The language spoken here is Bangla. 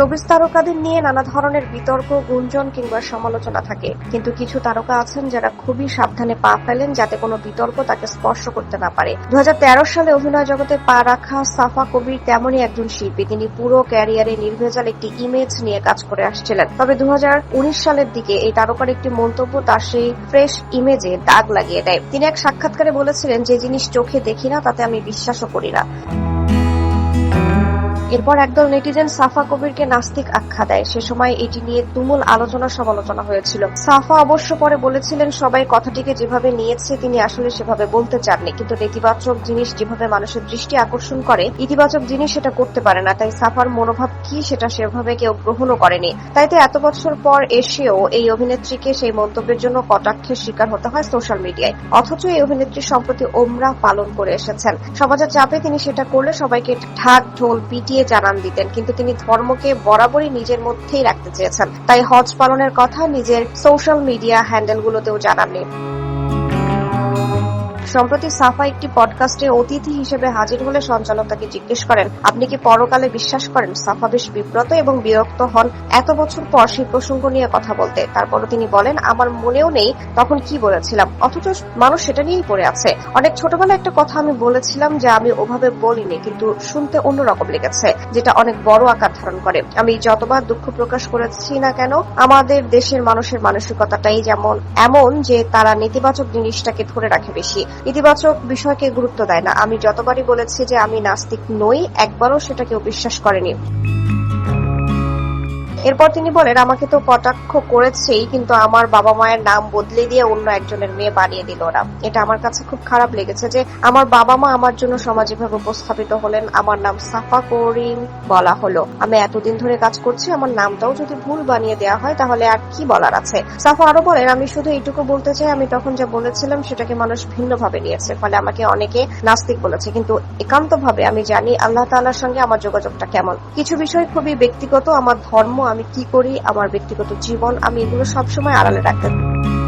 শোবিজ তারকাদের নিয়ে নানা ধরনের বিতর্ক, গুঞ্জন কিংবা সমালোচনা থাকে। কিন্তু কিছু তারকা আছেন যারা খুবই সাবধানে পা ফেলেন যাতে কোনো বিতর্ক তাকে স্পর্শ করতে না পারে। দু হাজার তেরো সালে অভিনয় জগতে পা রাখা সাফা কবির তেমনই একজন শিল্পী। তিনি পুরো ক্যারিয়ারে নির্ভেজাল একটি ইমেজ নিয়ে কাজ করে আসছিলেন। তবে দু হাজার উনিশ সালের দিকে এই তারকার একটি মন্তব্য তার সেই ফ্রেশ ইমেজে দাগ লাগিয়ে দেয়। তিনি এক সাক্ষাৎকারে বলেছিলেন, যে জিনিস চোখে দেখি না, তাতে আমি বিশ্বাসও করি না। এরপর একদল নেটিজেন সাফা কবিরকে নাস্তিক আখ্যা দেয়। সে সময় এটি নিয়ে তুমুল আলোচনা সমালোচনা হয়েছিল। সাফা অবশ্য পরে বলেছিলেন, সবাই কথাটিকে যেভাবে নিয়েছে তিনি আসলে সেভাবে বলতে চাননি। কিন্তু নেতিবাচক জিনিস যেভাবে মানুষের দৃষ্টি আকর্ষণ করে, ইতিবাচক জিনিস সেটা করতে পারে না। তাই সাফার মনোভাব কি সেটা সেভাবে কেউ গ্রহণও করেনি। তাই তো এত বছর পর এসেও এই অভিনেত্রীকে সেই মন্তব্যের জন্য কটাক্ষের শিকার হতে হয় সোশ্যাল মিডিয়ায়। অথচ এই অভিনেত্রী সম্প্রতি ওমরা পালন করে এসেছেন। সমাজের চাপে তিনি সেটা করলে সবাইকে ঢাক ঢোল, পিটিয়ে জানান দিতেন, কিন্তু তিনি ধর্মকে বরাবরই নিজের মধ্যেই রাখতে চেয়েছেন। তাই হজ পালনের কথা নিজের সোশ্যাল মিডিয়া হ্যান্ডেলগুলোতেও জানাননি। সম্প্রতি সাফা একটি পডকাস্টে অতিথি হিসেবে হাজির হলে সঞ্চালক তাকে জিজ্ঞেস করেন, আপনি কি পরকালে বিশ্বাস করেন? সাফা বেশ বিব্রত এবং বিরক্ত হন। এত বছর পর সেই প্রসঙ্গ নিয়ে কথা বলতে। তারপরও তিনি বলেন, আমার মনেও নেই তখন কি বলেছিলাম। অথচ মানুষ সেটা নিয়েই পড়ে আছে। অনেক ছোটবেলায় একটা কথা আমি বলেছিলাম যে আমি ওভাবে বলিনি, কিন্তু শুনতে অন্যরকম লেগেছে, যেটা অনেক বড় আকার ধারণ করে। আমি যতবার দুঃখ প্রকাশ করেছি না কেন, আমাদের দেশের মানুষের মানসিকতাটাই যেমন এমন যে তারা নেতিবাচক জিনিসটাকে ধরে রাখে বেশি। ইতিবাচক বিষয়কে গুরুত্ব দেয় না। আমি যতবারই বলেছি যে আমি নাস্তিক নই, একবারও সেটা কেউ বিশ্বাস করেনি। এরপর তিনি বলেন, আমাকে তো কটাক্ষ করেছেই, কিন্তু আমার বাবা মায়ের নাম বদলে দিয়ে অন্য একজনের মেয়ে বানিয়ে দিল ওরা। এটা আমার কাছে খুব খারাপ লেগেছে যে আমার বাবা মা আমার জন্য সামাজিকভাবে উপস্থাপিত হলেন। আমার নাম সাফা করিম বলা হলো। আমি এতদিন ধরে কাজ করছি, আমার নামটাও যদি ভুল বানিয়ে দেওয়া হয়, তাহলে আর কি বলার আছে? সাফা আরও বলেন, আমি শুধু এইটুকু বলতে চাই, আমি তখন যা বলেছিলাম সেটাকে মানুষ ভিন্নভাবে নিয়েছে, ফলে আমাকে অনেকে নাস্তিক বলেছে। কিন্তু একান্ত ভাবে আমি জানি আল্লাহ তাআলার সঙ্গে আমার যোগাযোগটা কেমন। কিছু বিষয় খুবই ব্যক্তিগত, আমার ধর্ম আমি কি করি আমার ব্যক্তিগত জীবন আমি এগুলো সবসময় আড়ালে রাখতে